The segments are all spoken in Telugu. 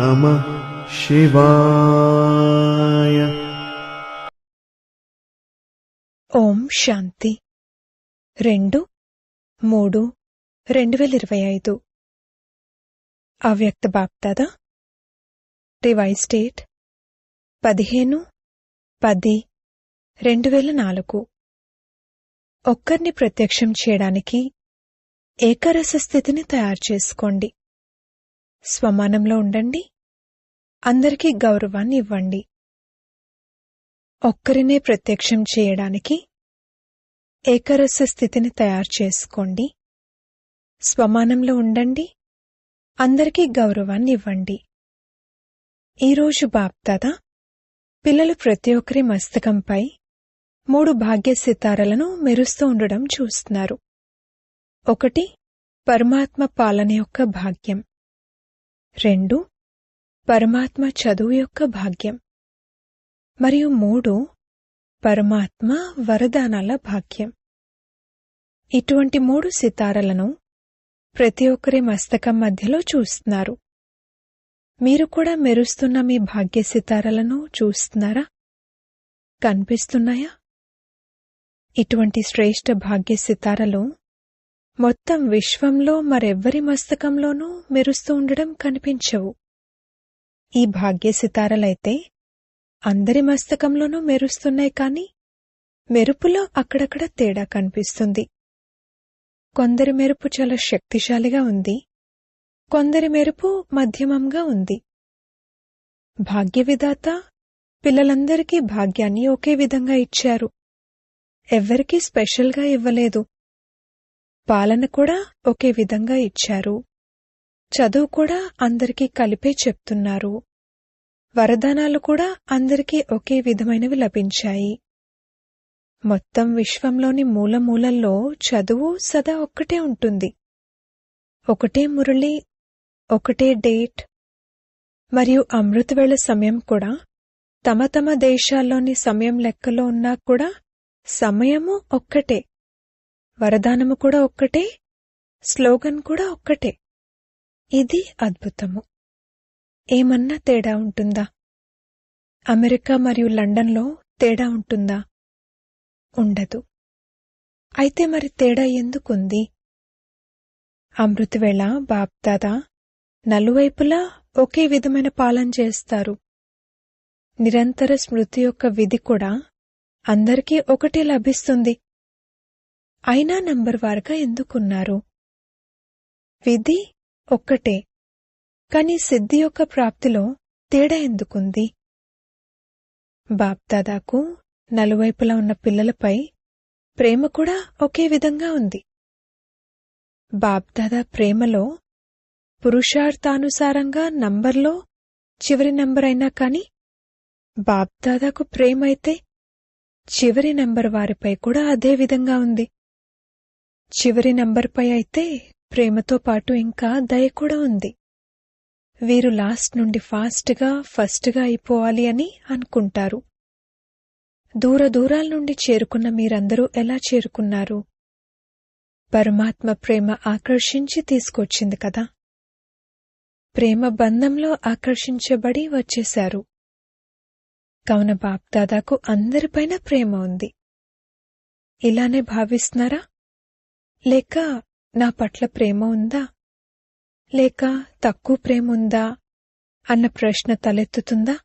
నమ శివాయ. ఓం శాంతి. రెండు మూడు రెండు వేల ఇరవై ఐదు. అవ్యక్త బాప్దాదా రివైజ్ డేట్ పదిహేను పది రెండు వేల నాలుగు. ఒక్కరిని ప్రత్యక్షం చేయడానికి ఏకరస స్థితిని తయారు చేసుకోండి. స్వమానంలో ఉండండి. అందరికీ గౌరవాన్ని ఇవ్వండి. ఒక్కరినే ప్రత్యక్షం చేయడానికి ఏకరస స్థితిని తయారు చేసుకోండి. స్వమానంలో ఉండండి. అందరికీ గౌరవాన్ని ఇవ్వండి. ఈరోజు బాప్దాద పిల్లలు ప్రతి ఒక్కరి మస్తకంపై మూడు భాగ్య సితారలను మెరుస్తూ ఉండడం చూస్తున్నారు. ఒకటి పరమాత్మ పాలన యొక్క భాగ్యం. రెండు పరమాత్మ చదువు యొక్క భాగ్యం. మరియు మూడు పరమాత్మ వరదానాల భాగ్యం. ఇటువంటి మూడు సితారలను ప్రతి ఒక్కరి మస్తకం మధ్యలో చూస్తున్నారు. మీరు కూడా మెరుస్తున్న మీ భాగ్య సితారలను చూస్తున్నారా? కనిపిస్తున్నాయా? ఇటువంటి శ్రేష్ఠ భాగ్య సితారలు మొత్తం విశ్వంలో మరెవ్వరి మస్తకంలోనూ మెరుస్తూ ఉండడం కనిపించవు. ఈ భాగ్య సితారలైతే అందరి మస్తకంలోనూ మెరుస్తున్నాయి కాని మెరుపులో అక్కడక్కడ తేడా కనిపిస్తుంది. కొందరి మెరుపు చాలా శక్తిశాలిగా ఉంది. కొందరి మెరుపు మధ్యమంగా ఉంది. భాగ్య విధాత పిల్లలందరికీ భాగ్యాన్ని ఒకే విధంగా ఇచ్చారు. ఎవ్వరికీ స్పెషల్గా ఇవ్వలేదు. పాలన కూడా ఒకే విధంగా ఇచ్చారు. చదువు కూడా అందరికీ కలిపే చెప్తున్నారు. వరదానాలు కూడా అందరికీ ఒకే విధమైనవి లభించాయి. మొత్తం విశ్వంలోని మూలమూలల్లో చదువు సదా ఒక్కటే ఉంటుంది. ఒకటే మురళి ఒకటే డేట్ మరియు అమృతవేళ సమయం కూడా తమ తమ దేశాల్లోని సమయం లెక్కలో ఉన్నా కూడా సమయము ఒక్కటే. వరదానము కూడా ఒక్కటే స్లోగన్ కూడా ఒక్కటే. ఇది అద్భుతము. ఏమన్నా తేడా ఉంటుందా? అమెరికా మరియు లండన్లో తేడా ఉంటుందా? ఉండదు. అయితే మరి తేడా ఎందుకుంది? అమృతవేళ బాప్దాదా నలువైపులా ఒకే విధమైన పాలన చేస్తారు. నిరంతర స్మృతి యొక్క విధి కూడా అందరికీ ఒకటే లభిస్తుంది. అయినా నంబర్ వారుగా ఎందుకున్నారు? విధి ఒక్కటే. కాని సిద్ధి యొక్క ప్రాప్తిలో తేడా ఎందుకుంది? బాప్దాదాకు నలువైపులా ఉన్న పిల్లలపై ప్రేమ కూడా ఒకే విధంగా ఉంది. బాప్దాదా ప్రేమలో పురుషార్థానుసారంగా నంబర్లో చివరి నంబర్ అయినా కాని బాప్దాదాకు ప్రేమ అయితే చివరి నంబర్ వారిపై కూడా అదే విధంగా ఉంది. చివరి నంబర్పై అయితే ప్రేమతో పాటు ఇంకా దయ కూడా ఉంది. వీరు లాస్ట్ నుండి ఫాస్ట్గా ఫస్ట్గా అయిపోవాలి అని అనుకుంటారు. దూర దూరాల నుండి చేరుకున్న మీరందరూ ఎలా చేరుకున్నారు? పరమాత్మ ప్రేమ ఆకర్షించి తీసుకొచ్చింది కదా? ప్రేమ బంధంలో ఆకర్షించబడి వచ్చేశారు. కావున బాప్దాదాకు అందరిపైన ప్రేమ ఉంది. ఇలానే భావిస్తున్నారా? లేక నా పట్ల ప్రేమ ఉందా? లేక తక్కువ ప్రేమ ఉందా? అన్న ప్రశ్న తలెత్తుతుందా?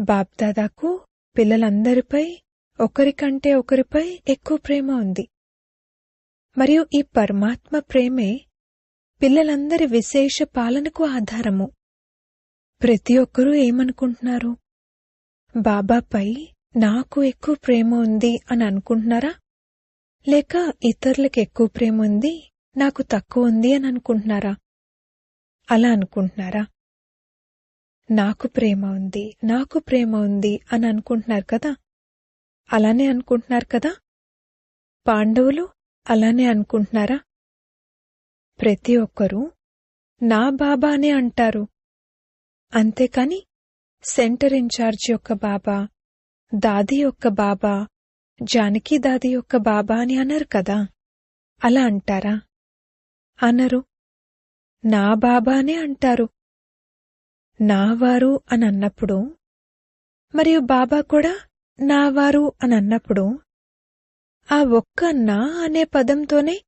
బాబ్దాదాకు పిల్లలందరిపై ఒకరికంటే ఒకరిపై ఎక్కువ ప్రేమ ఉంది. మరియు ఈ పరమాత్మ ప్రేమే పిల్లలందరి విశేష పాలనకు ఆధారము. ప్రతి ఒక్కరూ ఏమనుకుంటున్నారు? బాబాపై నాకు ఎక్కువ ప్రేమ ఉంది అని అనుకుంటున్నారా? లేక ఇతరులకు ఎక్కువ ప్రేమ ఉంది నాకు తక్కువ ఉంది అని అనుకుంటున్నారా? అలా అనుకుంటున్నారా? నాకు ప్రేమ ఉంది నాకు ప్రేమ ఉంది అని అనుకుంటున్నారు కదా? అలానే అనుకుంటున్నారు కదా? పాండవులు అలానే అనుకుంటున్నారా? ప్రతి ఒక్కరూ నా బాబా అనే అంటారు. అంతేకాని సెంటర్ ఇన్ఛార్జ్ యొక్క బాబా దాది యొక్క బాబా జానకి దాది యొక్క బాబా అని అనరు కదా? అలా అంటారా? అనరు. నా బాబానే అంటారు. నావారు అని అన్నప్పుడు? మరియు బాబా కూడా నావారు అని అన్నప్పుడు? ఆ ఒక్క నా అనే పదంతోనే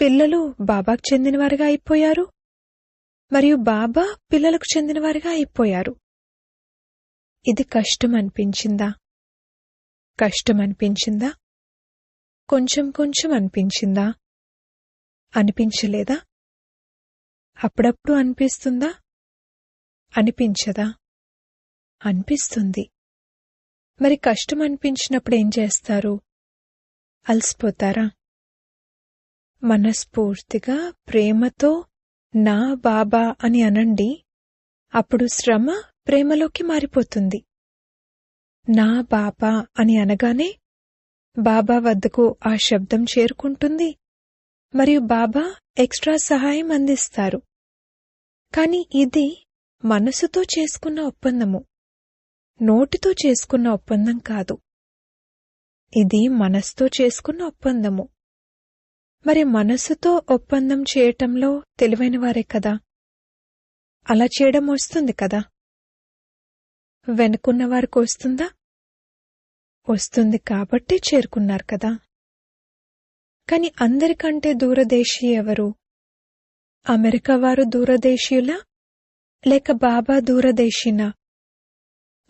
పిల్లలు బాబాకు చెందినవారుగా అయిపోయారు. మరియు బాబా పిల్లలకు చెందినవారుగా అయిపోయారు. ఇది కష్టం అనిపించిందా? కష్టం అనిపించిందా కొంచెం కొంచెం అనిపించిందా? అనిపించలేదా? అప్పుడప్పుడు అనిపిస్తుందా? అనిపించదా? అనిపిస్తుంది. మరి కష్టం అనిపించినప్పుడు ఏం చేస్తారు? అలసిపోతారా? మనస్ఫూర్తిగా ప్రేమతో నా బాబా అని అనండి అప్పుడు శ్రమ ప్రేమలోకి మారిపోతుంది. నా బాబా అని అనగానే బాబా వద్దకు ఆ శబ్దం చేరుకుంటుంది. మరియు బాబా ఎక్స్ట్రా సహాయం అందిస్తారు. కాని ఇది మనసుతో చేసుకున్న ఒప్పందము. నోటితో చేసుకున్న ఒప్పందం కాదు. ఇది మనస్తో చేసుకున్న ఒప్పందము. మరి మనసుతో ఒప్పందం చేయటంలో తెలివైన వారే కదా? అలా చేయడం వస్తుంది కదా? వెనుకున్న వారికి వస్తుందా వస్తుంది కాబట్టి చేరుకున్నారు కదా. కాని అందరికంటే దూరదేశీ ఎవరు? అమెరికా వారు దూరదేశీయులా? లేక బాబా దూరదేశీనా?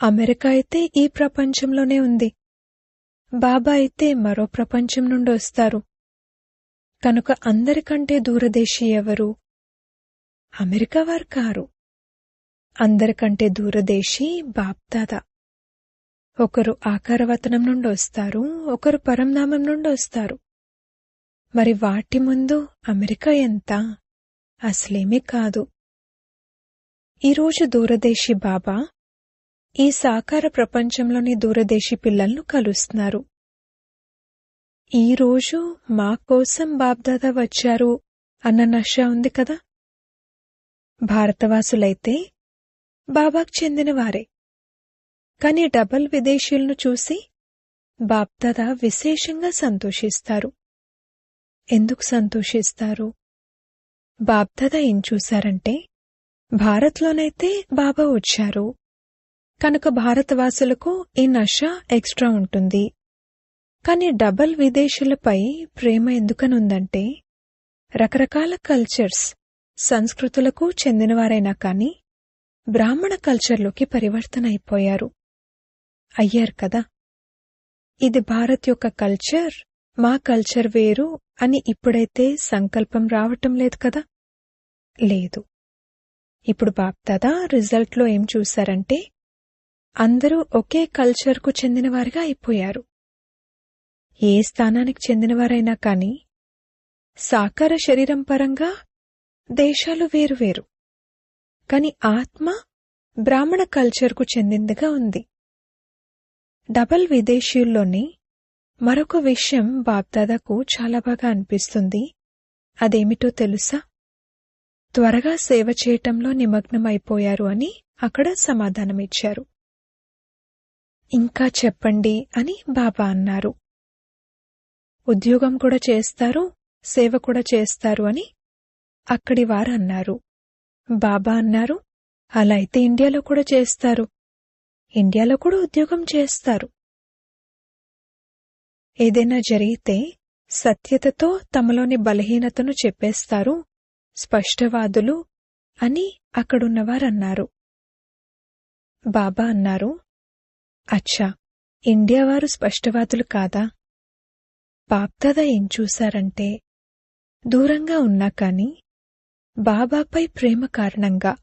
అమెరికా అయితే ఈ ప్రపంచంలోనే ఉంది. బాబా అయితే మరో ప్రపంచం నుండి వస్తారు. కనుక అందరికంటే దూరదేశీ ఎవరు? అమెరికా వారు కారు. అందరికంటే దూరదేశీ బాప్దాదా ఒకరు ఆకారవతనం నుండి వస్తారు ఒకరు పరంనామం నుండి వస్తారు. మరి వాటి ముందు అమెరికా ఎంత? అసలేమీ కాదు. ఈరోజు దూరదేశీ బాబా ఈ సాకార ప్రపంచంలోని దూరదేశీ పిల్లలను కలుస్తున్నారు. ఈరోజు మా కోసం బాబ్దాదా వచ్చారు అన్న నష ఉంది కదా? భారతవాసులైతే బాబాకు చెందినవారే. కాని డబల్ విదేశీయులను చూసి బాప్దాదా విశేషంగా సంతోషిస్తారు. ఎందుకు సంతోషిస్తారు? బాప్దాదా ఏం చూశారంటే భారత్లోనైతే బాబా వచ్చారు. కనుక భారతవాసులకు ఈ నష ఎక్స్ట్రా ఉంటుంది. కాని డబల్ విదేశీయులపై ప్రేమ ఎందుకనుందంటే రకరకాల కల్చర్స్ సంస్కృతులకు చెందినవారైనా కానీ బ్రాహ్మణ కల్చర్లోకి పరివర్తన అయిపోయారు అయ్యారు కదా. ఇది భారత్ యొక్క కల్చర్ మా కల్చర్ వేరు అని ఇప్పుడైతే సంకల్పం రావటం లేదు కదా? లేదు. ఇప్పుడు బాప్దాదా రిజల్ట్లో ఏం చూశారంటే అందరూ ఒకే కల్చర్కు చెందినవారుగా అయిపోయారు. ఏ స్థానానికి చెందినవారైనా కాని సాకార శరీరం పరంగా దేశాలు వేరువేరు కాని ఆత్మ బ్రాహ్మణ కల్చర్కు చెందిందిగా ఉంది. డబల్ విదేశీయుల్లోని మరొక విషయం బాప్దాదాకు చాలా బాగా అనిపిస్తుంది. అదేమిటో తెలుసా? త్వరగా సేవ చేయటంలో నిమగ్నమైపోయారు అని అక్కడ సమాధానమిచ్చారు. ఇంకా చెప్పండి అని బాబా అన్నారు. ఉద్యోగం కూడా చేస్తారు సేవ కూడా చేస్తారు అని అక్కడి వారు అన్నారు. బాబా అన్నారు అలా అయితే ఇండియాలో కూడా చేస్తారు. ఇండియాలో కూడా ఉద్యోగం చేస్తారు. ఏదైనా జరిగితే సత్యతతో తమలోని బలహీనతను చెప్పేస్తారు స్పష్టవాదులు అని అక్కడున్నవారన్నారు. బాబా అన్నారు అచ్చా ఇండియా వారు స్పష్టవాదులు కాదా? బాప్దాదా ఏం చూశారంటే దూరంగా ఉన్నా కాని బాబాపై ప్రేమ కారణంగా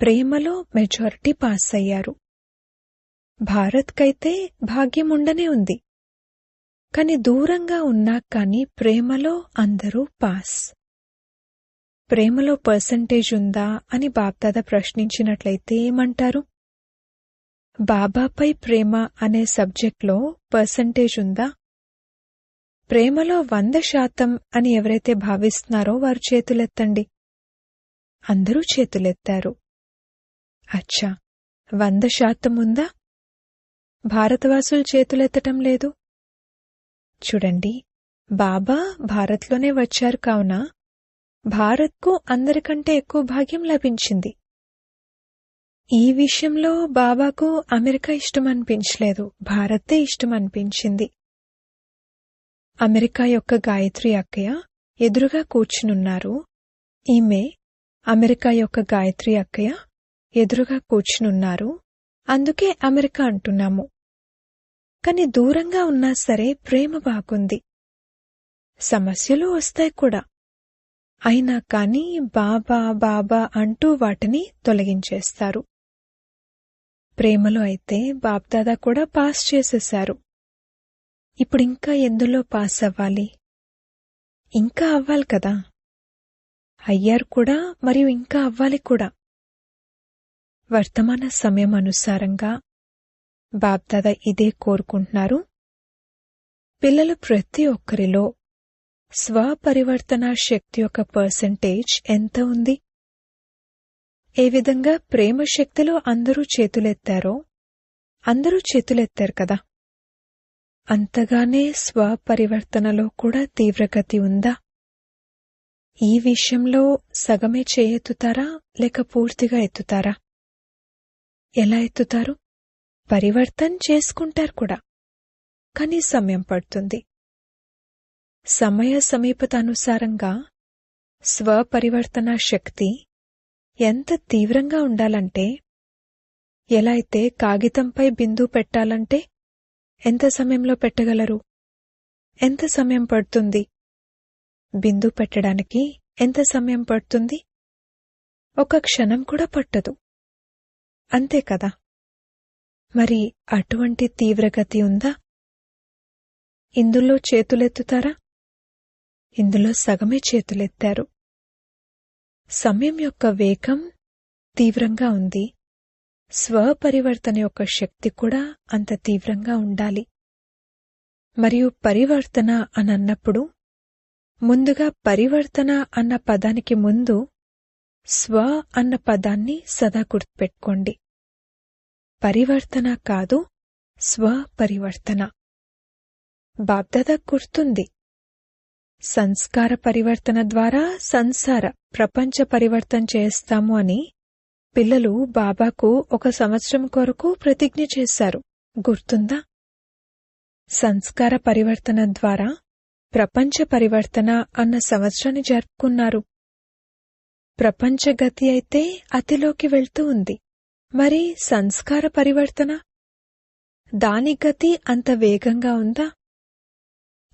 ప్రేమలో మెజారిటీ పాస్ అయ్యారు భారత్కైతే భాగ్యం ఉండనే ఉంది. కాని దూరంగా ఉన్నా కాని ప్రేమలో అందరూ పాస్. ప్రేమలో పర్సంటేజ్ ఉందా అని బాప్దాదా ప్రశ్నించినట్లయితే ఏమంటారు? బాబాపై ప్రేమ అనే సబ్జెక్ట్లో పర్సంటేజ్ ఉందా? ప్రేమలో వంద శాతం అని ఎవరైతే భావిస్తున్నారో వారు చేతులెత్తండి. అందరూ చేతులెత్తారు. అచ్చా! వంద శాతం ఉందా? భారతవాసులు చేతులెత్తటం లేదు. చూడండి బాబా భారత్లోనే వచ్చారు కావున భారత్కు అందరికంటే ఎక్కువ భాగ్యం లభించింది. ఈ విషయంలో బాబాకు అమెరికా ఇష్టమనిపించలేదు భారతే ఇష్టమనిపించింది. అమెరికా యొక్క గాయత్రి అక్కయ్య ఎదురుగా కూర్చునున్నారు. ఈమె అమెరికా యొక్క గాయత్రి అక్కయ్య ఎదురుగా కూర్చునున్నారు. అందుకే అమెరికా అంటున్నాము. కాని దూరంగా ఉన్నా సరే ప్రేమ బాగుంది. సమస్యలు వస్తాయి కూడా. అయినా కాని బాబా బాబా అంటూ వాటిని తొలగించేస్తారు. ప్రేమలో అయితే బాబ్దాదా కూడా పాస్ చేసేశారు. ఇప్పుడింకా ఎందులో పాస్ అవ్వాలి? ఇంకా అవ్వాలి కదా? అయ్యారు కూడా మరియు ఇంకా అవ్వాలి కూడా. వర్తమాన సమయం అనుసారంగా బాబ్దాదా ఇదే కోరుకుంటున్నారు. పిల్లలు ప్రతి ఒక్కరిలో స్వపరివర్తన శక్తి యొక్క పర్సంటేజ్ ఎంత ఉంది? ఏ విధంగా ప్రేమ శక్తిలో అందరూ చేతులెత్తారో అందరూ చేతులెత్తారు కదా? అంతగానే స్వపరివర్తనలో కూడా తీవ్రగతి ఉందా? ఈ విషయంలో సగమే చేయెత్తుతారా లేక పూర్తిగా ఎత్తుతారా? ఎలా ఎత్తుతారు? పరివర్తన్ చేసుకుంటారు కూడా. కానీ సమయం పడుతుంది. సమయ సమీపత అనుసారంగా స్వపరివర్తన శక్తి ఎంత తీవ్రంగా ఉండాలంటే ఎలా అయితే కాగితంపై బిందు పెట్టాలంటే ఎంత సమయంలో పెట్టగలరు? ఎంత సమయం పడుతుంది? బిందు పెట్టడానికి ఎంత సమయం పడుతుంది? ఒక క్షణం కూడా పట్టదు. అంతే కదా? మరి అటువంటి తీవ్రగతి ఉందా? ఇందులో చేతులెత్తుతారా? ఇందులో సగమే చేతులెత్తారు. సమయం యొక్క వేగం తీవ్రంగా ఉంది. స్వపరివర్తన యొక్క శక్తి కూడా అంత తీవ్రంగా ఉండాలి. మరియు పరివర్తన అనన్నప్పుడు ముందుగా పరివర్తన అన్న పదానికి ముందు స్వ అన్న పదాన్ని సదా గుర్తుపెట్టుకోండి. పరివర్తన కాదు స్వ పరివర్తన బాబ్దాదా గుర్తుంది. సంస్కార పరివర్తన ద్వారా సంసార ప్రపంచ పరివర్తన చేస్తాము అని పిల్లలు బాబాకు ఒక సంవత్సరం కొరకు ప్రతిజ్ఞ చేశారు. గుర్తుందా? సంస్కార పరివర్తన ద్వారా ప్రపంచ పరివర్తన అన్న సంవత్సరాన్ని జరుపుకున్నారు. ప్రపంచ గతి అయితే అతిలోకి వెళ్తూ ఉంది. మరి సంస్కార పరివర్తన? దాని గతి అంత వేగంగా ఉందా?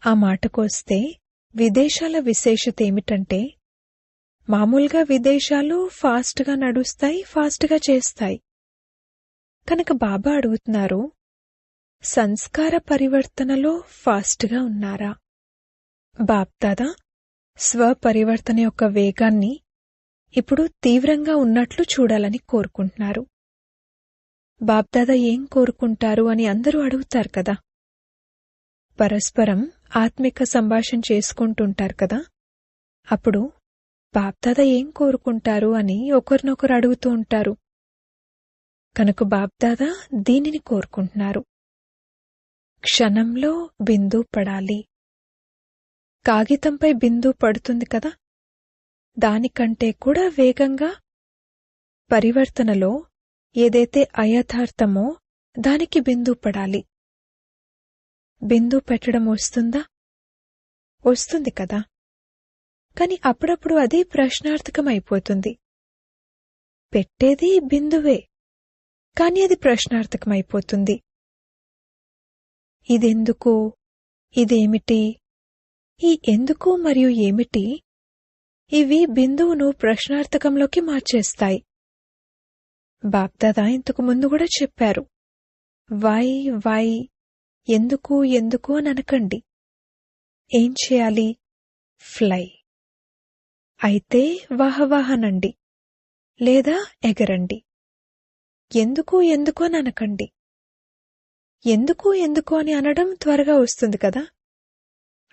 ఆ మాటకొస్తే విదేశాల విశేషత ఏమిటంటే మామూలుగా విదేశాలు ఫాస్ట్గా నడుస్తాయి ఫాస్ట్గా చేస్తాయి. కనుక బాబా అడుగుతున్నారు సంస్కార పరివర్తనలో ఫాస్ట్గా ఉన్నారా? బాప్దాదా స్వపరివర్తన యొక్క వేగాన్ని ఇప్పుడు తీవ్రంగా ఉన్నట్లు చూడాలని కోరుకుంటున్నారు. బాప్దాదా ఏం కోరుకుంటారు అని అందరూ అడుగుతారు కదా? పరస్పరం ఆత్మిక సంభాషణ చేసుకుంటుంటారు కదా? అప్పుడు బాప్దాదా ఏం కోరుకుంటారు అని ఒకరినొకరు అడుగుతూ ఉంటారు. కనుక బాప్దాదా దీనిని కోరుకుంటున్నారు. క్షణంలో బిందు పడాలి. కాగితంపై బిందు పడుతుంది కదా? దానికంటే కూడా వేగంగా? పరివర్తనలో ఏదైతే అయథార్థమో దానికి బిందు పడాలి. బిందు పెట్టడం వస్తుందా? వస్తుంది కదా. కాని అప్పుడప్పుడు అది ప్రశ్నార్థకమైపోతుంది. పెట్టేది బిందువే. కాని అది ప్రశ్నార్థకమైపోతుంది. ఇదెందుకు? ఇదేమిటి? ఈ ఎందుకు మరియు ఏమిటి? ఇవి బిందువును ప్రశ్నార్థకంలోకి మార్చేస్తాయి. బాప్దాదా ఇంతకు ముందు కూడా చెప్పారు. వై వై ఎందుకు ఎందుకు అని అనకండి. ఏం చేయాలి? ఫ్లై. అయితే వాహవాహనండి లేదా ఎగరండి. ఎందుకు ఎందుకు అని అనకండి. ఎందుకు ఎందుకు అని అనడం త్వరగా వస్తుంది కదా.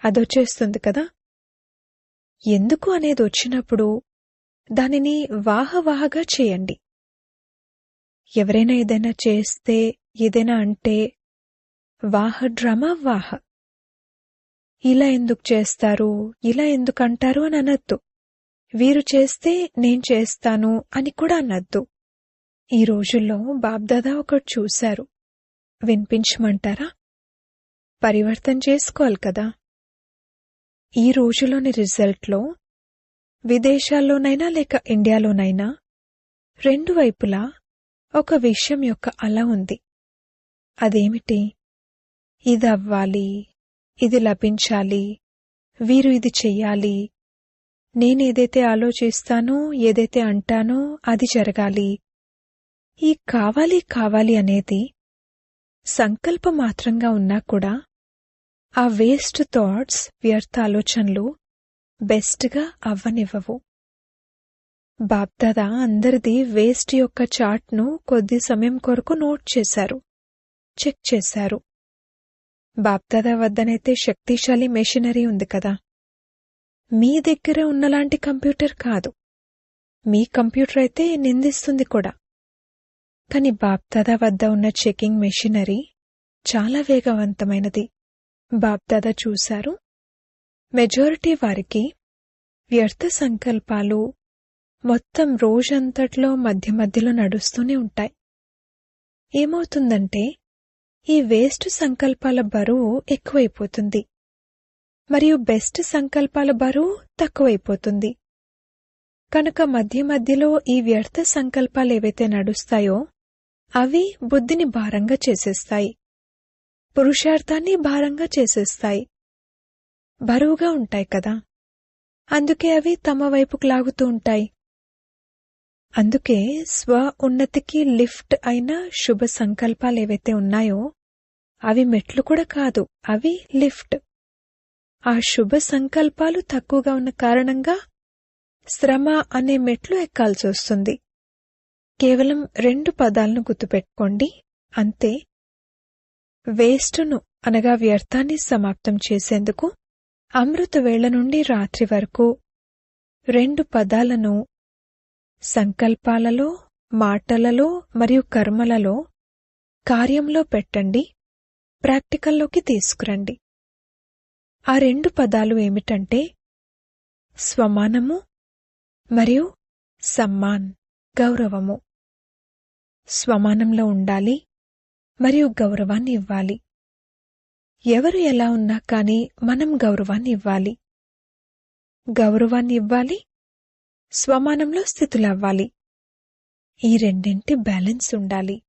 అదొచ్చేస్తుంది కదా? ఎందుకు అనేది వచ్చినప్పుడు దానిని వాహవాహగా చేయండి. ఎవరైనా ఏదైనా చేస్తే ఏదైనా అంటే వాహ డ్రమ వాహ. ఇలా ఎందుకు చేస్తారు ఇలా ఎందుకు అంటారు అని అనొద్దు. వీరు చేస్తే నేను చేస్తాను అని కూడా అనద్దు. ఈ రోజుల్లో బాబ్దాదా ఒకటి చూశారు. వినిపించమంటారా? పరివర్తన చేసుకోవాలి కదా. ఈ రోజులోని రిజల్ట్లో విదేశాల్లోనైనా లేక ఇండియాలోనైనా రెండు వైపులా ఒక విషయం యొక్క అల ఉంది. అదేమిటి? ఇది అవ్వాలి ఇది లభించాలి వీరు ఇది చెయ్యాలి నేనేదైతే ఆలోచిస్తానో ఏదైతే అంటానో అది జరగాలి. ఈ కావాలి కావాలి అనేది సంకల్పం మాత్రంగా ఉన్నా కూడా ఆ వేస్ట్ థాట్స్ వ్యర్థ ఆలోచనలు బెస్ట్గా అవ్వనివ్వవు. బాప్దాదా అందరిది వేస్ట్ యొక్క చార్ట్ను కొద్ది సమయం కొరకు నోట్ చేశారు. చెక్ చేశారు. బాప్దాదా వద్దనైతే శక్తిశాలి మెషినరీ ఉంది కదా. మీ దగ్గర ఉన్నలాంటి కంప్యూటర్ కాదు. మీ కంప్యూటర్ అయితే నిందిస్తుంది కూడా. కాని బాప్దాదా వద్ద ఉన్న చెకింగ్ మెషినరీ చాలా వేగవంతమైనది. బాప్దాదా చూశారు? మెజారిటీ వారికి వ్యర్థ సంకల్పాలు మొత్తం రోజంతట్లో మధ్య మధ్యలో నడుస్తూనే ఉంటాయి. ఏమవుతుందంటే ఈ వేస్ట్ సంకల్పాల బరువు ఎక్కువైపోతుంది. మరియు బెస్ట్ సంకల్పాల బరువు తక్కువైపోతుంది. కనుక మధ్య మధ్యలో ఈ వ్యర్థ సంకల్పాలు ఏవైతే నడుస్తాయో అవి బుద్ధిని భారంగా చేసేస్తాయి. పురుషార్థాన్ని భారంగా చేసేస్తాయి. బరువుగా ఉంటాయి కదా. అందుకే అవి తమ వైపుకు లాగుతూ ఉంటాయి. అందుకే స్వ ఉన్నతికి లిఫ్ట్ అయిన శుభ సంకల్పాలు ఏవైతే ఉన్నాయో అవి మెట్లు కూడా కాదు అవి లిఫ్ట్. ఆ శుభ సంకల్పాలు తక్కువగా ఉన్న కారణంగా శ్రమ అనే మెట్లు ఎక్కాల్సి వస్తుంది. కేవలం రెండు పదాలను గుర్తుపెట్టుకోండి. అంతే వేస్టును అనగా వ్యర్థాన్ని సమాప్తం చేసేందుకు అమృతవేళ నుండి రాత్రి వరకు రెండు పదాలను సంకల్పాలలో మాటలలో మరియు కర్మలలో కార్యంలో పెట్టండి ప్రాక్టికల్లోకి తీసుకురండి. ఆ రెండు పదాలు ఏమిటంటే స్వమానము మరియు సమ్మాన్ గౌరవము. స్వమానంలో ఉండాలి మరియు గౌరవాన్ని ఇవ్వాలి. ఎవరు ఎలా ఉన్నా కాని మనం గౌరవాన్ని ఇవ్వాలి. గౌరవాన్ని ఇవ్వాలి. స్వమానంలో స్థితులవ్వాలి. ఈ రెండింటి బ్యాలెన్స్ ఉండాలి.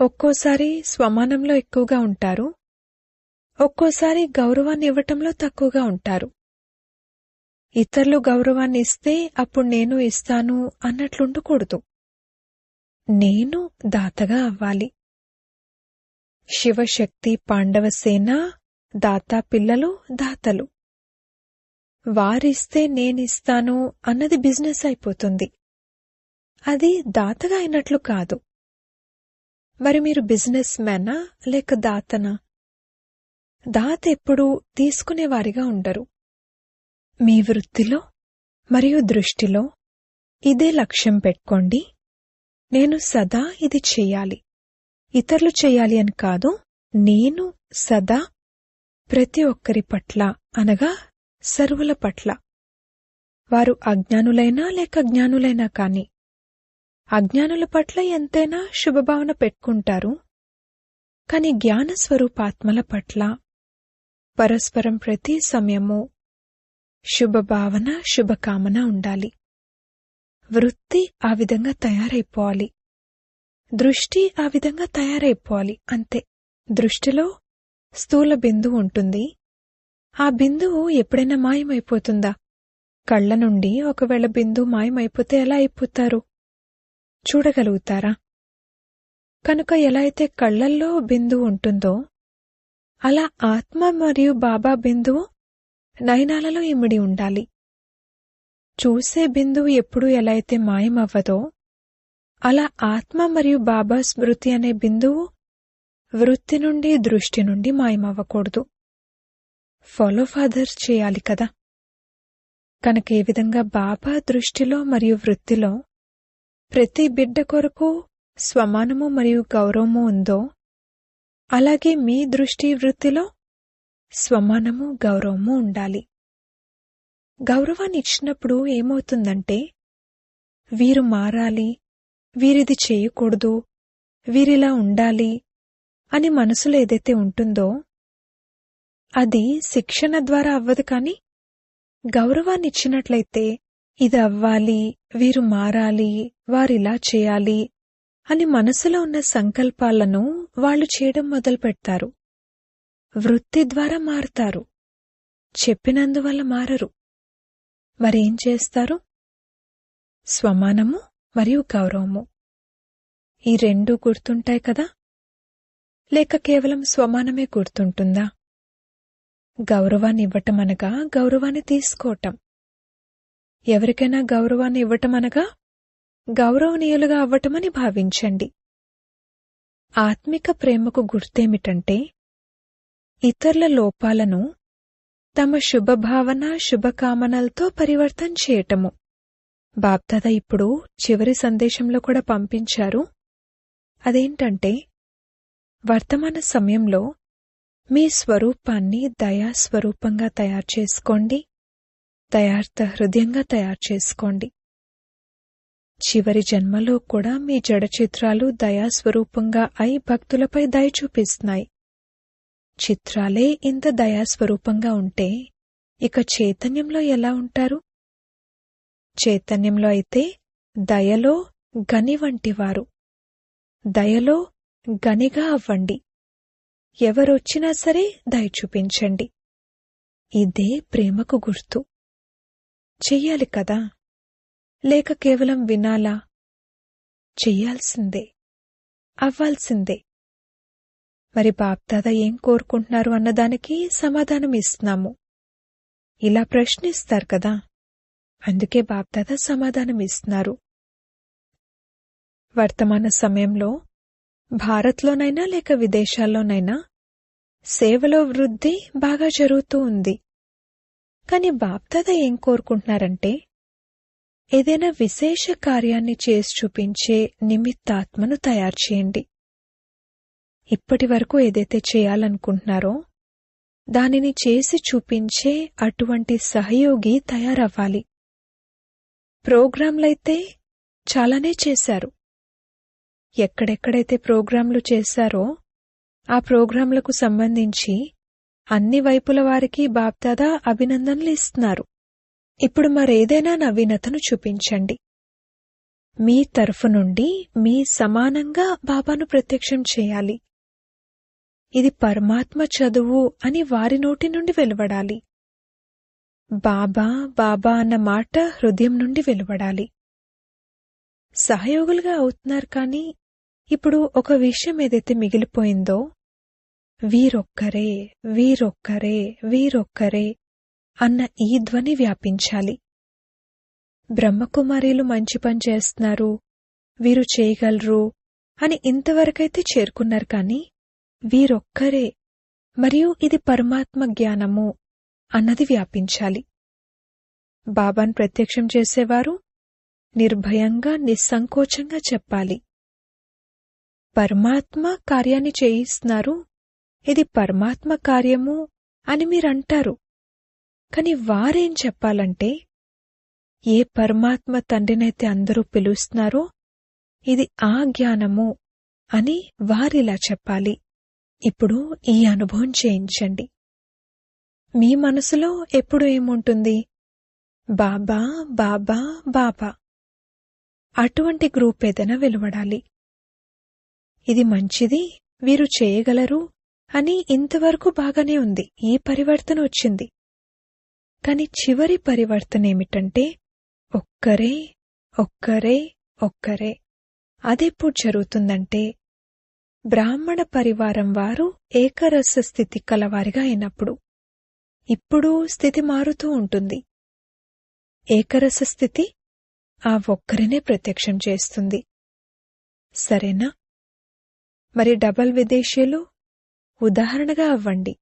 ఒక్కోసారి స్వమానంలో ఎక్కువగా ఉంటారు. ఒక్కోసారి గౌరవాన్ని ఇవ్వటంలో తక్కువగా ఉంటారు. ఇతరులు గౌరవాన్ని ఇస్తే అప్పుడు నేను ఇస్తాను అన్నట్లుండకూడదు. నేను దాతగా అవ్వాలి. శివశక్తి పాండవసేన దాతా పిల్లలు దాతలు. వారిస్తే నేనిస్తాను అన్నది బిజినెస్ అయిపోతుంది. అది దాతగా అయినట్లు కాదు. మరి మీరు బిజినెస్ మ్యానా లేక దాతనా? దాత ఎప్పుడూ తీసుకునేవారిగా ఉండరు. మీ వృత్తిలో మరియు దృష్టిలో ఇదే లక్ష్యం పెట్టుకోండి. నేను సదా ఇది చెయ్యాలి ఇతరులు చేయాలి అని కాదు నేను సదా ప్రతి ఒక్కరి పట్ల అనగా సర్వుల పట్ల. వారు అజ్ఞానులైనా లేక జ్ఞానులైనా కాని అజ్ఞానుల పట్ల ఎంతైనా శుభభావన పెట్టుకుంటారు. కాని జ్ఞాన స్వరూపాత్మల పట్ల పరస్పరం ప్రతి సమయము శుభభావన శుభకామన ఉండాలి. వృత్తి ఆ విధంగా తయారైపోవాలి. దృష్టి ఆ విధంగా తయారైపోవాలి అంతే. దృష్టిలో స్థూల బిందువు ఉంటుంది. ఆ బిందువు ఎప్పుడైనా మాయమైపోతుందా? కళ్ళ నుండి ఒకవేళ బిందువు మాయమైపోతే ఎలా అయిపోతారు? చూడగలుగుతారా? కనుక ఎలా అయితే కళ్ళల్లో బిందువు ఉంటుందో అలా ఆత్మ మరియు బాబా బిందువు నయనాలలో ఇమిడి ఉండాలి. చూసే బిందువు ఎప్పుడు ఎలా అయితే మాయమవ్వదో అలా ఆత్మ మరియు బాబా స్మృతి అనే బిందువు వృత్తి నుండి దృష్టి నుండి మాయమవ్వకూడదు. ఫాలో ఫాదర్స్ చేయాలి కదా. కనుక ఏ విధంగా బాబా దృష్టిలో మరియు వృత్తిలో ప్రతి బిడ్డ కొరకు స్వమానము మరియు గౌరవము ఉందో అలాగే మీ దృష్టి వృత్తిలో స్వమానము గౌరవము ఉండాలి. గౌరవాన్ని ఇచ్చినప్పుడు ఏమవుతుందంటే వీరు మారాలి వీరిది చేయకూడదు వీరిలా ఉండాలి అని మనసులో ఏదైతే ఉంటుందో అది శిక్షణ ద్వారా అవ్వదు కాని గౌరవాన్ని ఇచ్చినట్లయితే ఇది అవ్వాలి వీరు మారాలి వారిలా చేయాలి అని మనసులో ఉన్న సంకల్పాలను వాళ్ళు చేయడం మొదలు పెడతారు వృత్తి ద్వారా మారుతారు. చెప్పినందువల్ల మారరు. మరేం చేస్తారు? స్వమానము? మరియు గౌరవము. ఈ రెండూ గుర్తుంటాయి కదా? లేక కేవలం స్వమానమే గుర్తుంటుందా? గౌరవాన్ని ఇవ్వటం అనగా గౌరవాన్ని తీసుకోవటం. ఎవరికైనా గౌరవాన్ని ఇవ్వటం అనగా గౌరవనీయులుగా అవ్వటమని భావించండి. ఆత్మిక ప్రేమకు గుర్తేమిటంటే ఇతరుల లోపాలను తమ శుభభావన శుభకామనలతో పరివర్తన చేయటము. బాప్దాద ఇప్పుడు చివరి సందేశంలో కూడా పంపించారు. అదేంటంటే వర్తమాన సమయంలో మీ స్వరూపాన్ని దయా స్వరూపంగా తయారు చేసుకోండి. దయార్థ హృదయంగా తయారు చేసుకోండి. చివరి జన్మలో కూడా మీ జడ చిత్రాలు దయా స్వరూపంగా అయి భక్తులపై దయ చూపిస్తున్నాయి. చిత్రాలే ఇంత దయా స్వరూపంగా ఉంటే ఇక చైతన్యంలో ఎలా ఉంటారు? చైతన్యంలో అయితే దయలో గని వంటివారు. దయలో గనిగా అవ్వండి. ఎవరొచ్చినా సరే దయ చూపించండి. ఇదే ప్రేమకు గుర్తు. చెయ్యాలి కదా. లేక కేవలం వినాలా? చెయ్యాల్సిందే. అవ్వాల్సిందే. మరి బాప్దాద ఏం కోరుకుంటున్నారు అన్నదానికి సమాధానం ఇస్తున్నాము ఇలా ప్రశ్నిస్తారు కదా. అందుకే బాప్దాద సమాధానం ఇస్తున్నారు వర్తమాన సమయంలో భారత్లోనైనా లేక విదేశాల్లోనైనా సేవలో వృద్ధి బాగా జరుగుతూ ఉంది. కాని బాప్దాద ఏం కోరుకుంటున్నారంటే ఏదైనా విశేష కార్యాన్ని చేసి చూపించే నిమిత్తాత్మను తయారు చేయండి. ఇప్పటి వరకు ఏదైతే చేయాలనుకుంటున్నారో దానిని చేసి చూపించే అటువంటి సహయోగి తయారవ్వాలి. ప్రోగ్రాంలైతే చాలానే చేశారు. ఎక్కడెక్కడైతే ప్రోగ్రాంలు చేశారో ఆ ప్రోగ్రాంలకు సంబంధించి అన్ని వైపుల వారికి బాప్దాదా అభినందనలు ఇస్తున్నారు. ఇప్పుడు మరేదైనా నవీనతను చూపించండి. మీ తరఫు నుండి మీ సమానంగా బాబాను ప్రత్యక్షం చేయాలి. ఇది పరమాత్మ చదువు అని వారి నోటి నుండి వెలువడాలి. బాబా బాబా అన్న మాట హృదయం నుండి వెలువడాలి. సహయోగులుగా అవుతున్నారు కానీ ఇప్పుడు ఒక విషయం ఏదైతే మిగిలిపోయిందో వీరొక్కరే వీరొక్కరే వీరొక్కరే అన్న ఈ ధ్వని వ్యాపించాలి. బ్రహ్మకుమారీలు మంచి పని చేస్తున్నారు వీరు చేయగలరు అని ఇంతవరకైతే చేరుకున్నారు కాని వీరొక్కరే మరియు ఇది పరమాత్మ జ్ఞానము అన్నది వ్యాపించాలి. బాబాను ప్రత్యక్షం చేసేవారు నిర్భయంగా నిస్సంకోచంగా చెప్పాలి. పరమాత్మ కార్యాన్ని చేయిస్తున్నారు. ఇది పరమాత్మ కార్యము అని మీరంటారు. కాని వారేం చెప్పాలంటే ఏ పరమాత్మ తండ్రినైతే అందరూ పిలుస్తున్నారో ఇది ఆ జ్ఞానము అని వారిలా చెప్పాలి. ఇప్పుడు ఈ అనుభవం చేయించండి. మీ మనసులో ఎప్పుడు ఏముంటుంది? బాబా బాబా బాబా. అటువంటి గ్రూప్ ఏదైనా వెలువడాలి. ఇది మంచిది వీరు చేయగలరు అని ఇంతవరకు బాగానే ఉంది. ఈ పరివర్తన వచ్చింది. కాని చివరి పరివర్తన ఏమిటంటే ఒక్కరే ఒక్కరే ఒక్కరే. అదెప్పుడు జరుగుతుందంటే బ్రాహ్మణ పరివారం వారు ఏకరస స్థితి కలవారిగా అయినప్పుడు. ఇప్పుడు స్థితి మారుతూ ఉంటుంది. ఏకరస స్థితి ఆ ఒక్కరినే ప్రత్యక్షం చేస్తుంది. సరేనా? మరి డబల్ విదేశీయులు ఉదాహరణగా అవ్వండి.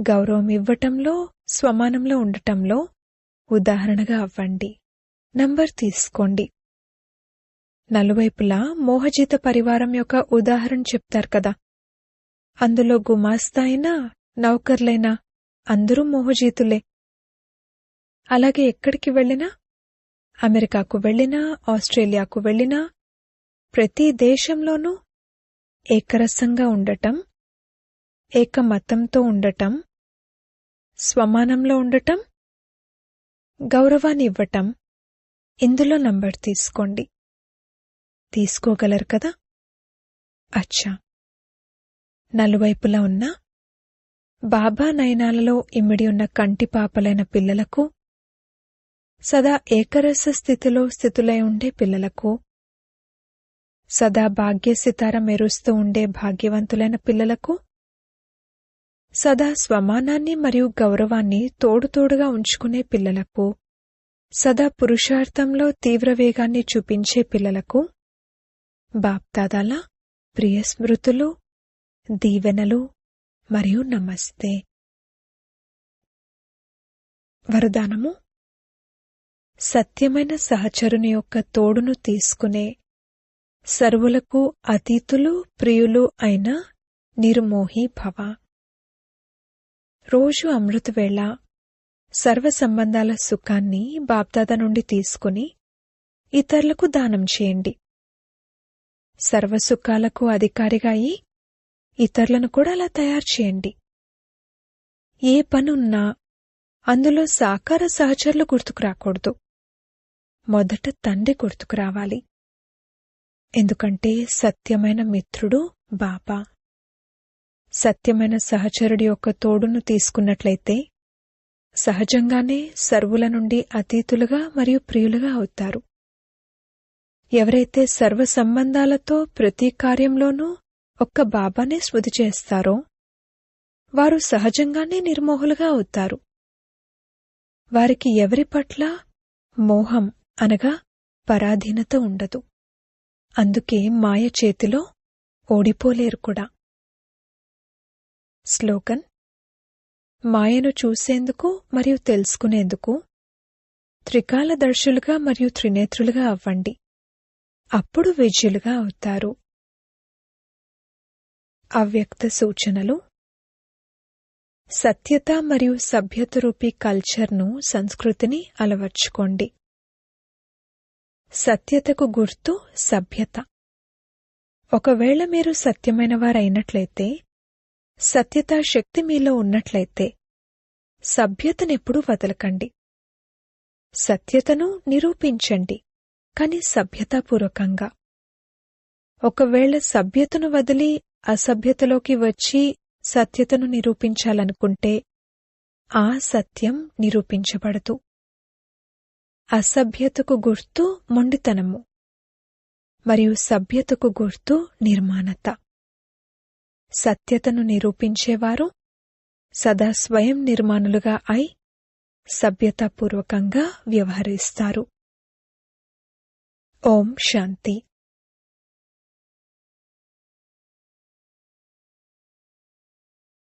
గౌరవం ఇవ్వటంలో స్వమానంలో ఉండటంలో ఉదాహరణగా అవ్వండి. నంబర్ తీసుకోండి. నలువైపులా మోహజిత పరివారం యొక్క ఉదాహరణ చెప్తారు కదా. అందులో గుమాస్తా అయినా నౌకర్లైనా అందరూ మోహజీతులే. అలాగే ఎక్కడికి వెళ్ళినా? అమెరికాకు వెళ్ళినా? ఆస్ట్రేలియాకు వెళ్ళినా? ప్రతి దేశంలోనూ ఏకరసంగా ఉండటం? ఏకమతంతో ఉండటం? స్వమానంలో ఉండటం? గౌరవాన్ని ఇవ్వటం? ఇందులో నంబర్ తీసుకోండి. తీసుకోగలరు కదా? అచ్చా. నలువైపులా ఉన్నా? బాబా నయనాలలో ఇమిడి ఉన్న కంటి పాపలైన పిల్లలకు సదా ఏకరస స్థితిలో స్థితులై ఉండే పిల్లలకు సదా భాగ్య సితార మెరుస్తూ ఉండే భాగ్యవంతులైన పిల్లలకు సదా స్వమానాన్ని మరియు గౌరవాన్ని తోడుతోడుగా ఉంచుకునే పిల్లలకు సదా పురుషార్థంలో తీవ్ర వేగాన్ని చూపించే పిల్లలకు బాప్దాదాల ప్రియ స్మృతులు దీవెనలు మరియు నమస్తే. వరదానము. సత్యమైన సహచరుని యొక్క తోడును తీసుకునే సర్వులకు అతీతులు ప్రియులు అయిన నిర్మోహి భవ. రోజు అమృతవేళ సర్వ సంబంధాల సుఖాన్ని బాప్దాద నుండి తీసుకుని ఇతరులకు దానం చేయండి. సర్వసుఖాలకు అధికారిగా అయి ఇతరులను కూడా అలా తయారు చేయండి. ఏ పనున్నా అందులో సాకార సహచరులు గుర్తుకు రాకూడదు. మొదట తండ్రి గుర్తుకు రావాలి. ఎందుకంటే సత్యమైన మిత్రుడు బాబా. సత్యమైన సహచరుడి యొక్క తోడును తీసుకున్నట్లయితే సహజంగానే సర్వుల నుండి అతీతులుగా మరియు ప్రియులుగా అవుతారు. ఎవరైతే సర్వ సంబంధాలతో ప్రతి కార్యంలోనూ ఒక్క బాబానే స్మృతి చేస్తారో? వారు సహజంగానే నిర్మోహులుగా అవుతారు. వారికి ఎవరి పట్ల మోహం అనగా పరాధీనత ఉండదు. అందుకే మాయ చేతిలో ఓడిపోలేరు కూడా. స్లోగన్ మాయను చూసేందుకు మరియు తెలుసుకునేందుకు త్రికాలదర్శులుగా మరియు త్రినేత్రులుగా అవ్వండి. అప్పుడు విజయులుగా అవుతారు. అవ్యక్త సూచనలు. సత్యత మరియు సభ్యత రూపీ కల్చర్ను సంస్కృతిని అలవర్చుకోండి. సత్యతకు గుర్తు సభ్యత. ఒకవేళ మీరు సత్యమైన వారైనట్లయితే సత్యతా శక్తి మీలో ఉన్నట్లయితే సభ్యతనెప్పుడూ వదలకండి. సత్యతను నిరూపించండి కాని సభ్యతాపూర్వకంగా. ఒకవేళ సభ్యతను వదిలి అసభ్యతలోకి వచ్చి సత్యతను నిరూపించాలనుకుంటే ఆ సత్యం నిరూపించబడదు. అసభ్యతకు గుర్తు మొండితనము మరియు సభ్యతకు గుర్తు నిర్మాణత. సత్యతను నిరూపించేవారు సదా స్వయం నిర్మాణులుగా అయి సభ్యతాపూర్వకంగా వ్యవహరిస్తారు. ఓం శాంతి.